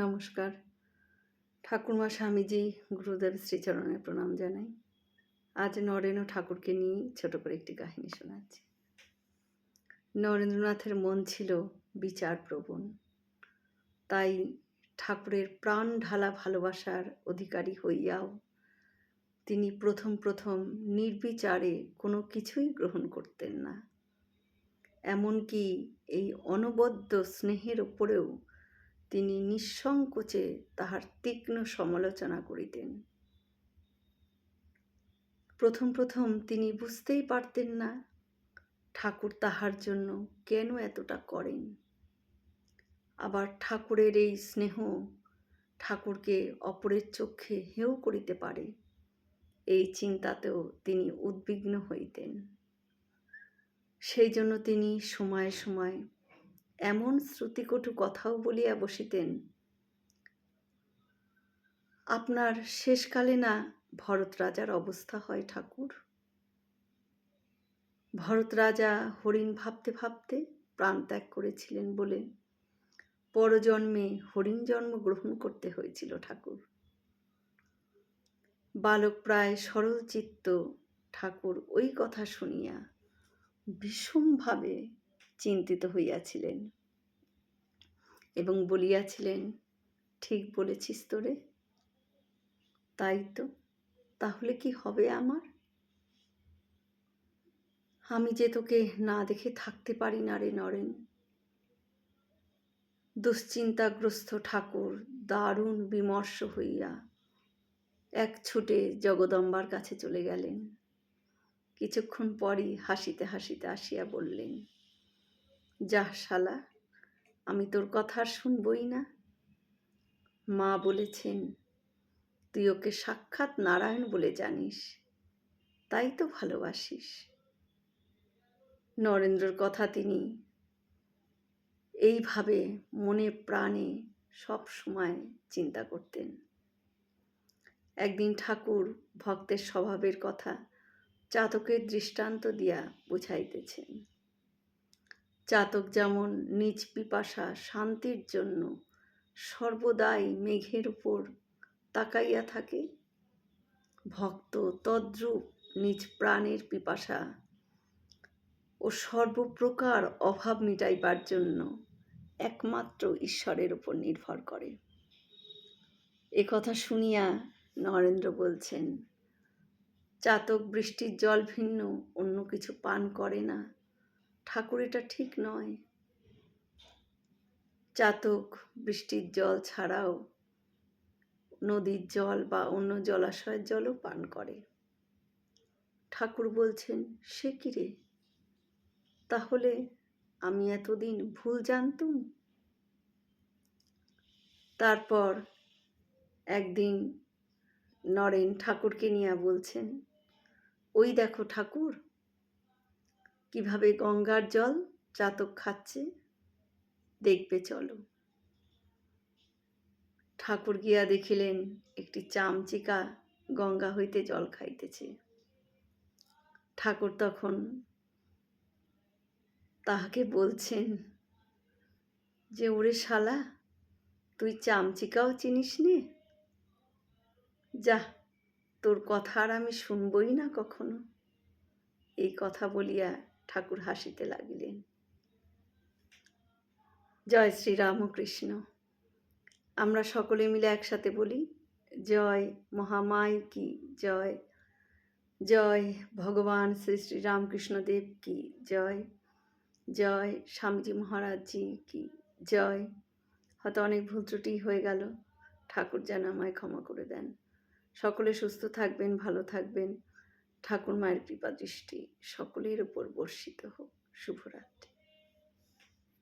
নমস্কার। ঠাকুরমা স্বামীজি গুরুদেব শ্রীচরণে প্রণাম জানাই। আজ নরেন ও ঠাকুরকে নিয়েই ছোট করে একটি কাহিনী শোনাচ্ছি। নরেন্দ্রনাথের মন ছিল বিচার প্রবণ। তাই ঠাকুরের প্রাণ ঢালা ভালোবাসার অধিকারী হইয়াও তিনি প্রথম প্রথম নির্বিচারে কোনো কিছুই গ্রহণ করতেন না। এমনকি এই অনবদ্য স্নেহের ওপরেও তিনি নিঃসংকোচে তাহার তীক্ষ্ণ সমালোচনা করিতেন। প্রথম প্রথম তিনি বুঝতেই পারতেন না, ঠাকুর তাহার জন্য কেন এতটা করেন। আবার ঠাকুরের এই স্নেহ ঠাকুরকে অপরের চক্ষে হেও করিতে পারে, এই চিন্তাতেও তিনি উদ্বিগ্ন হইতেন। সেই জন্য তিনি সময়ে সময় এমন শ্রুতিকটু কথাও বলিয়া বসিতেন, আপনার শেষকালে না ভরত রাজার অবস্থা হয় ঠাকুর? ভরত রাজা হরিণ ভাবতে ভাবতে প্রাণ ত্যাগ করেছিলেন বলে পরজন্মে হরিণ জন্ম গ্রহণ করতে হয়েছিল ঠাকুর। বালক প্রায় সরল চিত্ত ঠাকুর ওই কথা শুনিয়া ভীষণভাবে চিন্তিত হইয়াছিলেন। এবং বলিয়াছিলেন, ঠিক বলেছিস তোরে। তাই তো। তাহলে কি হবে আমার? আমি যে তোকে না দেখে থাকতে পারি না রে নরেন। দুশ্চিন্তাগ্রস্ত ঠাকুর, দারুণ বিমর্ষ হইয়া এক ছুটে জগদম্বার কাছে চলে গেলেন। কিছুক্ষণ পরই হাসিতে হাসিতে আসিয়া বললেন যাহ শালা আমি তোর কথা আর শুনবই না। মা বলেছেন, তুই ওকে সাক্ষাৎ নারায়ণ বলে জানিস, তাই তো ভালোবাসিস। নরেন্দ্রর কথা তিনি এইভাবে মনে প্রাণে সব সময় চিন্তা করতেন। একদিন ঠাকুর ভক্তের স্বভাবের কথা চাতকের দৃষ্টান্ত দিয়া বুঝাইতেছেন। চাতক যেমন নিজ পিপাসা শান্তির জন্য সর্বদাই মেঘের উপর তাকাইয়া থাকে, ভক্ত তদ্রূপ নিজ প্রাণের পিপাসা ও সর্বপ্রকার অভাব মিটাইবার জন্য একমাত্র ঈশ্বরের উপর নির্ভর করে। এ কথা শুনিয়া নরেন্দ্র বলছেন, চাতক বৃষ্টির জল ভিন্ন, অন্য কিছু পান করে না। ঠাকুর এটা ঠিক নয়। চাতক বৃষ্টির জল ছাড়াও নদীর জল বা অন্য জলাশয়ের জলও পান করে। ঠাকুর বলছেন, সে কিরে তাহলে আমি এতদিন ভুল জানতুম? তারপর একদিন নরেন ঠাকুরকে নিয়ে বলছেন, ওই দেখো ঠাকুর কীভাবে গঙ্গার জল চাতক খাচ্ছে, দেখবে চলো। ঠাকুর গিয়া দেখিলেন, একটি চামচিকা গঙ্গা হইতে জল খাইতেছে। ঠাকুর তখন তাহাকে বলছেন, যে ওরে শালা, তুই চামচিকাও চিনিস নে? যা, তোর কথা আর আমি শুনবই না কখনো। এই কথা বলিয়া ঠাকুর হাসিতে লাগিলেন। জয় শ্রী রামকৃষ্ণ। আমরা সকলে মিলে একসাথে বলি, জয় মহামায় কি জয়? জয় ভগবান শ্রী শ্রী রামকৃষ্ণদেব কি জয়? জয় স্বামীজি মহারাজজি কি জয়? হয়তো অনেক ভুল ত্রুটি হয়ে গেল, ঠাকুর যেন আমায় ক্ষমা করে দেন। সকলে সুস্থ থাকবেন, ভালো থাকবেন। ঠাকুর মায়ের কৃপা দৃষ্টি সকলের উপর বর্ষিত হোক। শুভরাত্রি।